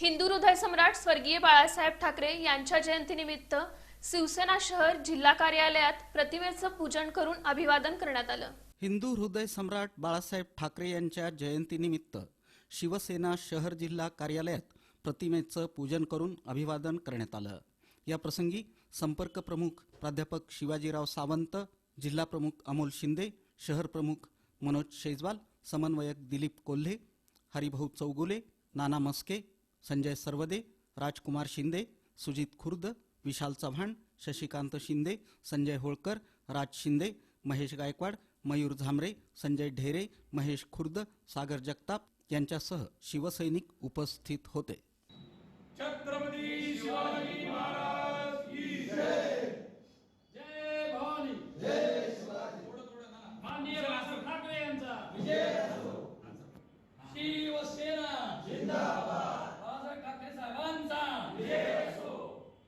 हिंदू हृदय सम्राट स्वर्गीय बाळासाहेब ठाकरे यांच्या जयंतीनिमित्त शिवसेना शहर जिल्हा कार्यालयात प्रतिमेचं पूजन करून अभिवादन करण्यात आलं. हिंदू हृदय सम्राट बाळासाहेब ठाकरे यांच्या जयंतीनिमित्त शिवसेना शहर जिल्हा कार्यालयात प्रतिमेचं पूजन करून अभिवादन करण्यात आलं. या प्रसंगी संपर्क प्रमुख प्राध्यापक शिवाजीराव सावंत जिल्हा प्रमुख अमोल शिंदे शहर प्रमुख मनोज शेजवाल समन्वयक दिलीप कोल्हे हरिभाऊ चौगुले नाना मस्के संजय सरवदे राजकुमार शिंदे सुजित खुर्द विशाल चव्हाण शशिकांत शिंदे संजय होळकर राज शिंदे महेश गायकवाड मयूर झामरे संजय ढेरे महेश खुर्द सागर जगताप यांच्यासह शिवसैनिक उपस्थित होते. छत्रपती शिवाजी महाराज की जय. जय भवानी. जय शिवाजी माननीय राज ठाकरे यांचा. विजय असो शिवसेना. जिंदाबाद